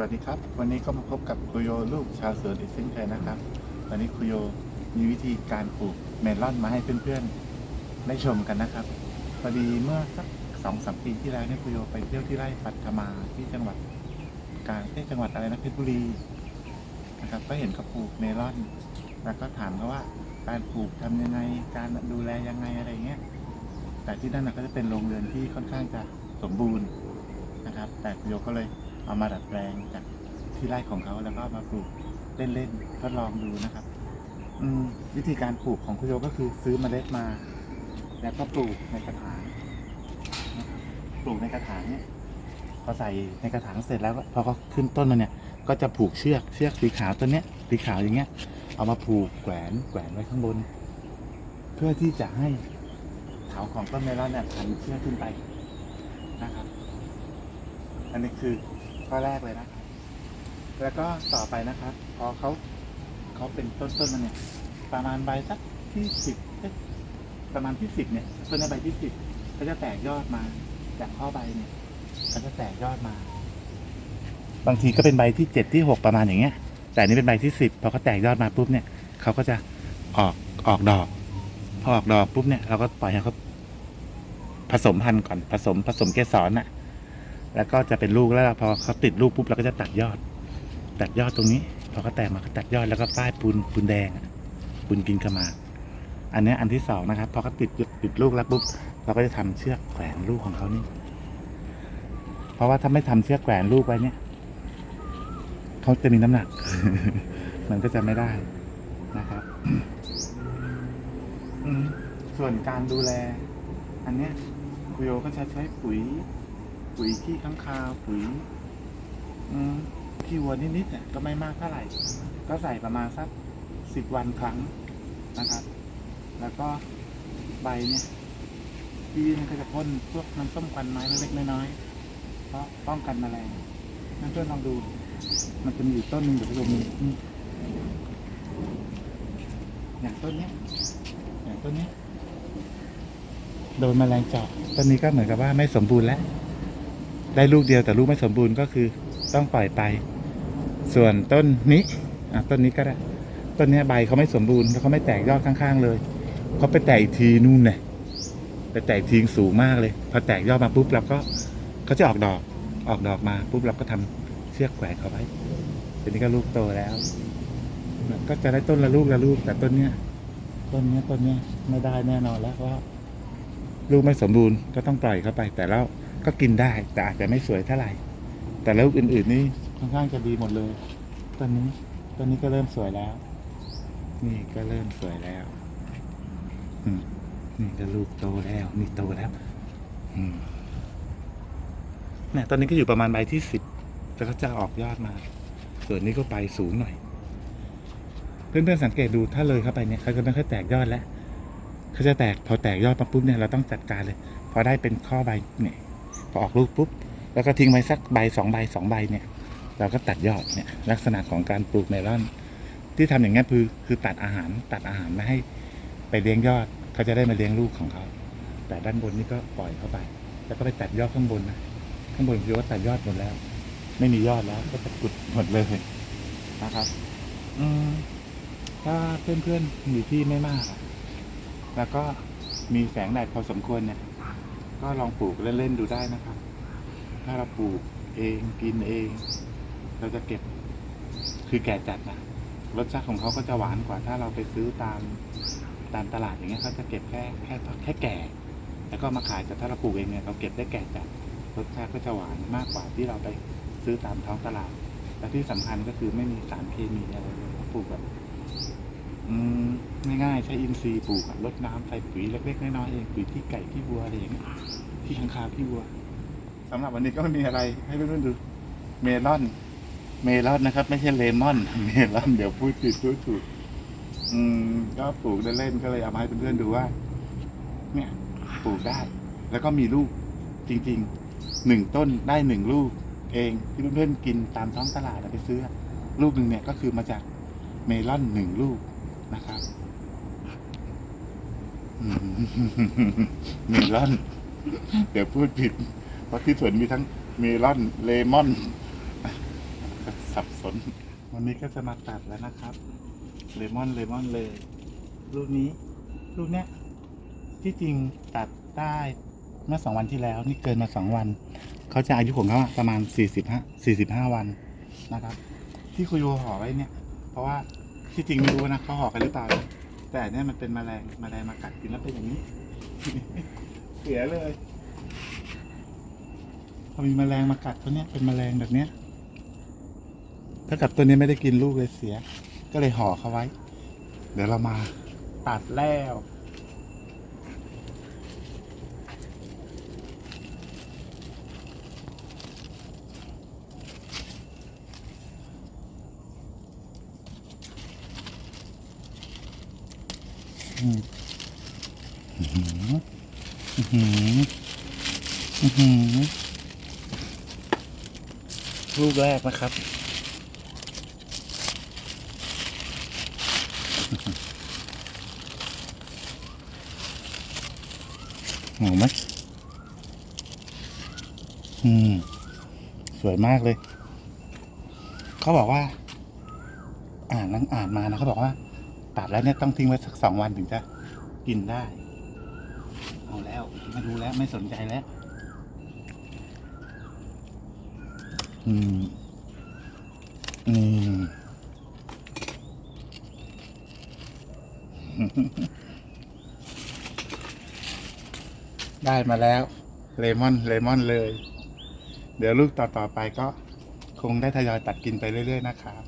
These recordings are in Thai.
วัสดีครับ วันนี้ก็มาพบกับคุโยลูกชาวสวนอีกเช่นเคยนะครับ วันนี้คุโยมีวิธีการปลูกเมลอนมาให้เพื่อนๆได้ชมกันนะครับพอดีเมื่อสักสองสามปีที่แล้วเนี่ยคุโยไปเที่ยวที่ไร่ปัทมาที่จังหวัดการที่จังหวัดอะไรนะเพชรบุรีนะครับ ก็เห็นเขาปลูกเมลอน แล้วก็ถามเขาว่าการปลูกทำยังไงการดูแลยังไงอะไรเงี้ยแต่ที่นั่นก็จะเป็นโรงเรือนที่ค่อนข้างจะสมบูรณ์นะครับ แต่คุโยก็เลย เอามาดัดแปลงจากที่ไร่ของเขาแล้วก็มาปลูกเล่นๆทดลองดูนะครับ อืมวิธีการปลูกของคุโยก็คือซื้อเมล็ดมา แล้วก็ปลูกในกระถางปลูกในกระถางเนี่ยพอใส่ในกระถางเสร็จแล้วพอเขาขึ้นต้นมาเนี่ย ก็จะผูกเชือกเชือกสีขาวตัวเนี้ยสีขาวอย่างเงี้ย เอามาผูกแขวนแขวนไว้ข้างบน เพื่อที่จะให้เถาของต้นเมลอนเนี่ยพันเชือกขึ้นไปนะครับ อันนี้คือ ข้อแรกเลยนะครับ แล้วก็ต่อไปนะครับ พอเขาเขาเป็นต้นต้นๆมันเนี่ย ประมาณใบสักที่สิบประมาณที่สิบเนี่ยต้นในใบที่สิบก็จะแตกยอดมา จากข้อใบเนี่ยก็จะแตกยอดมา บางทีก็เป็นใบที่เจ็ดที่หกประมาณอย่างเงี้ย แต่นนี้เป็นใบที่สิบพอเขาแตกยอดมาปุ๊บเนี่ยเขาก็จะออกออกดอก พอออกดอกปุ๊บเนี่ยเราก็ปล่อยให้เขาผสมพันธุ์ก่อนผสมผสมเกสรน่ะ แล้วก็จะเป็นลูกแล้วพอเขาติดลูกปุ๊บเราก็จะตัดยอด ตัดยอดตรงนี้ พอเขาแตกมาก็ตัดยอดแล้วก็ป้ายปูนปูนแดงปูนกินกระมาอันนี้อันที่สองนะครับ พอเขาติดติดลูกแล้วปุ๊บเราก็จะทำเชือกแขวนลูกของเขานี่ เพราะว่าถ้าไม่ทำเชือกแขวนลูกไว้เนี่ยเขาจะมีน้ำหนัก มันก็จะไม่ได้นะครับส่วนการดูแล อันเนี้ยคุโยก็จะใช้ปุ๋ย ปุ๋ยขี้ข้างคาวปุ๋ยขี้วัวนิดๆเนี่ยก็ไม่มากเท่าไหร่ ก็ใส่ประมาณสักสิบวันครั้งนะครับ แล้วก็ใบเนี่ยพี่เนี่ยก็จะพ่นพวกน้ำส้มควันไม้เล็กๆน้อยๆเพราะป้องกันแมลงนั่นเพื่อนลองดู มันจะมีอยู่ต้นหนึ่งเดี๋ยวไปดูมีนี่อย่างต้นนี้อย่างต้นนี้โดนแมลงเจาะต้นนี้ก็เหมือนกับว่าไม่สมบูรณ์แล้ว ได้ลูกเดียวแต่ลูกไม่สมบูรณ์ก็คือต้องปล่อยไป ส่วนต้นนี้อะต้นนี้ก็ได้ ต้นนี้ใบเขาไม่สมบูรณ์แล้วเขาไม่แตกยอดข้างๆ เลยเขาไปแตกอีกทีนู่นเลยไปแตกทีสูงมากเลย พอแตกยอดมาปุ๊บเราก็เขาจะออกดอกออกดอกมาปุ๊บเราก็ทำเชือกแขวนเขาไว้ทีนี้ก็ลูกโตแล้วก็จะได้ต้นละลูกละลูก แต่ต้นเนี้ยต้นเนี้ยต้นเนี้ยไม่ได้แน่นอนแล้วเพราะลูกไม่สมบูรณ์ก็ต้องปล่อยเข้าไปแต่แล้ว ก็กินได้ แต่อาจจะไม่สวยเท่าไหร่ แต่ลูกอื่นๆนี่ค่อนข้างจะดีหมดเลยต้นนี้ต้นนี้ก็เริ่มสวยแล้ว นี่ก็เริ่มสวยแล้วนี่ก็ลูกโตแล้วนี่โตแล้วเนี่ยตอนนี้ก็อยู่ประมาณใบที่สิบแล้วก็จะออกยอดมา ส่วนนี้ก็ไปสูงหน่อย เพื่อนๆสังเกตดูถ้าเลยเข้าไปเนี่ยเขาจะไม่ค่อยแตกยอดแล้วเขาจะแตกพอแตกยอดมาปุ๊บเนี่ยเราต้องจัดการเลย พอได้เป็นข้อใบเนี่ย พอออกลูกปุ๊บแล้วก็ทิ้งไว้สักใบสองใบสองใบเนี่ย เราก็ตัดยอดเนี่ยลักษณะของการปลูกเมลอน ที่ทำอย่างนี้คือคือตัดอาหารตัดอาหารม่ให้ไปเลี้ยงยอดเขาจะได้มาเลี้ยงลูกของเขา แต่ด้านบนนี่ก็ปล่อยเข้าไป แล้วก็ไปตัดยอดข้างบนนะข้างบนคือว่าตัดยอดหมดแล้ว ไม่มียอดแล้วก็จะกุดหมดเลยนะครับ อืมถ้าเพื่อนๆมีที่ไม่มากแล้วก็มีแสงแดดพอสมควรเนี่ย ก็ลองปลูกเล่นๆดูได้นะครับ ถ้าเราปลูกเองกินเอง เราจะเก็บคือแก่จัดนะรสชาติของเขาก็จะหวานกว่าถ้าเราไปซื้อตามตามตลาดอย่างเงี้ยเขาจะเก็บแค่แค่แค่แก่ แล้วก็มาขายแต่ถ้าเราปลูกเองเนี่ยเราเก็บได้แก่จัดรสชาติก็จะหวานมากกว่าที่เราไปซื้อตามท้องตลาด และที่สำคัญก็คือไม่มีสารเคมีอะไรเลยเขาปลูกแบบ ง่ายๆใช้อินทรีย์ปลูกอะรดน้ำใส่ปุ๋ยเล็กๆน้อยๆเองปุ๋ยที่ไก่ที่วัวอะไรอย่างเงี้ยที่ข้างคาวที่วัวสำหรับวันนี้ก็ไม่มีอะไรให้เพื่อนๆดู เมลอน เมลอนนะครับ ไม่ใช่เลมอน เมลอนเดี๋ยวพูดผิดพูดถูกอืมก็ปลูกเล่นๆก็เลยเอามาให้เพื่อนๆดูว่า เนี่ย ปลูกได้ แล้วก็มีลูกจริงๆหนึ่งต้นได้หนึ่งลูกเองที่เพื่อนๆกินตามท้องตลาดไปซื้อ ลูกหนึ่งเนี่ยก็คือมาจากเมลอนหนึ่งลูก นะครับอืมเมลอน เดี๋ยวพูดผิด เพราะที่สวนมีทั้งเมลอนเลมอน สับสน วันนี้ก็จะมาตัดแล้วนะครับ เลมอนเลมอนเลย ลูกนี้ ลูกเนี้ย ที่จริงตัดได้เมื่อสองวันที่แล้ว นี่เกินมาสองวัน เขาจะอายุของเขาอะประมาณสี่สิบห้าสี่สิบห้าวันนะครับ ที่คุยโยห่อไว้เนี่ย เพราะว่า ที่จริงไม่รู้นะเขาห่อกันหรือเปล่า แต่เนี่ยมันเป็นแมลงแมลงมากัดกินแล้วเป็นอย่างนี้ เสียเลยพอมีแมลงมากัดตัวเนี้ยเป็นแมลงแบบเนี้ยถ้ากับตัวนี้ไม่ได้กินลูกเลยเสีย ก็เลยห่อเขาไว้ เดี๋ยวเรามาตัดแล้ว อืมอื้อหืออื้อหืออื้อหือ ลูกแรกนะครับ หอมไหมอืม สวยมากเลย เขาบอกว่า อ่านนั่งอ่านมานะเขาบอกว่า ตัดแล้วเนี่ยต้องทิ้งไว้สักสองวันถึงจะกินได้ เอาแล้วไม่รู้แล้วไม่สนใจแล้ว อืมนี่ได้มาแล้ว เลมอนเลมอนเลย เดี๋ยวลูกต่อต่อๆไปก็ คงได้ทยอยตัดกินไปเรื่อย ๆ นะครับ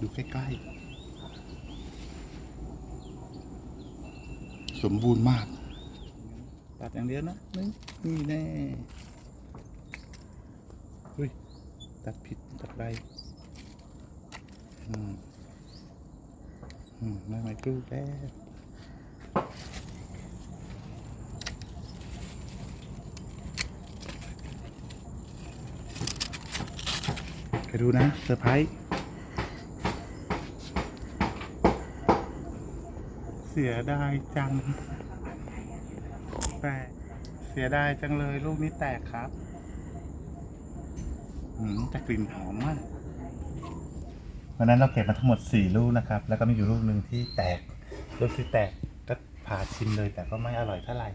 ดูใกล้ ๆ สมบูรณ์มาก ตัดอย่างเดียวนะนี่นี่แน่อุ้ยตัดผิดตัดไปอืมอืมได้ไหมลูกแล้วไปดูนะเซอร์ไพรส์ เสียดายจัง แตก เสียดายจังเลยลูกนี้แตกครับอืมแต่กลิ่นหอมมาก วันนั้นเราเก็บมาทั้งหมดสี่ลูกนะครับ แล้วก็มีอยู่ลูกหนึ่งที่แตก ลูกที่แตกก็ผ่าชิมเลย แต่ก็ไม่อร่อยเท่าไหร่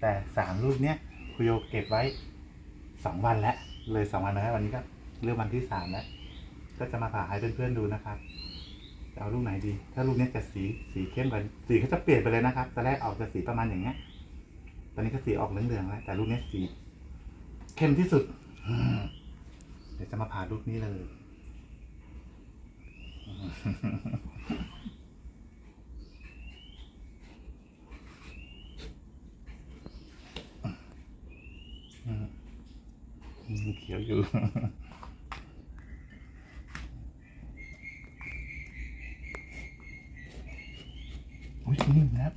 แต่สามลูกเนี้ยคุโยเก็บไว้สองวันแล้ว เลยสองวันแล้ววันนี้ก็เรื่องวันที่สามแล้ว ก็จะมาผ่าให้เพื่อนๆดูนะครับ จะเอาลูกไหนดี ถ้าลูกนี้จะสีสีเข้มไปสีเขาจะเปลี่ยนไปเลยนะครับตอนแรกออกจะสีประมาณอย่างเงี้ย ตอนนี้ก็สีออกเหลืองๆแล้วแต่ลูกนี้สี เข้มที่สุดเดี๋ยวจะมาผ่าลูกนี้เลยอืมเขียวอยู่ อ้ยนิ่มนะครับ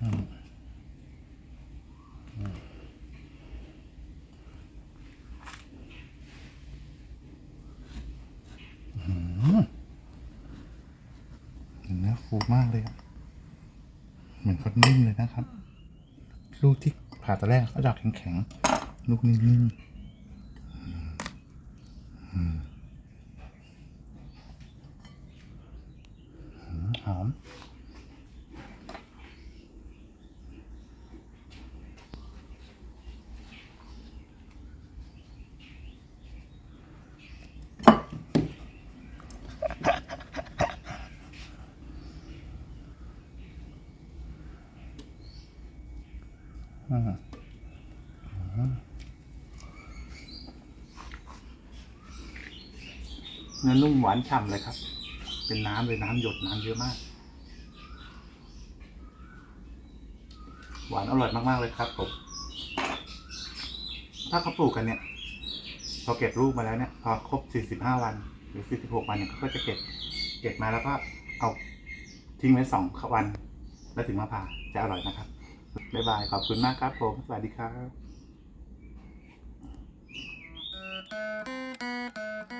อืมอืมอื้อหือเนื้อฟูมากเลยอะเหมือนเขานิ่มเลยนะครับ ลูกที่ผ่าตอนแรกเขาดอกแข็งๆ ลูกนิ่มๆอืมอืมหอม อืมอืม เนื้อนุ่มหวานฉ่ำเลยครับ เป็นน้ำเลยน้ำหยดน้ำเยอะมาก หวานอร่อยมากๆเลยครับผมถ้าเขาปลูกกันเนี่ย พอเก็บลูกมาแล้วเนี่ยพอครบ 45 วันหรือ 46 วันเนี่ยเขาก็จะเก็บเก็บมาแล้วก็เอาทิ้งไว้สองวัน แล้วถึงมาผ่าจะอร่อยนะครับบ๊ายบายขอบคุณมากครับผม สวัสดีครับ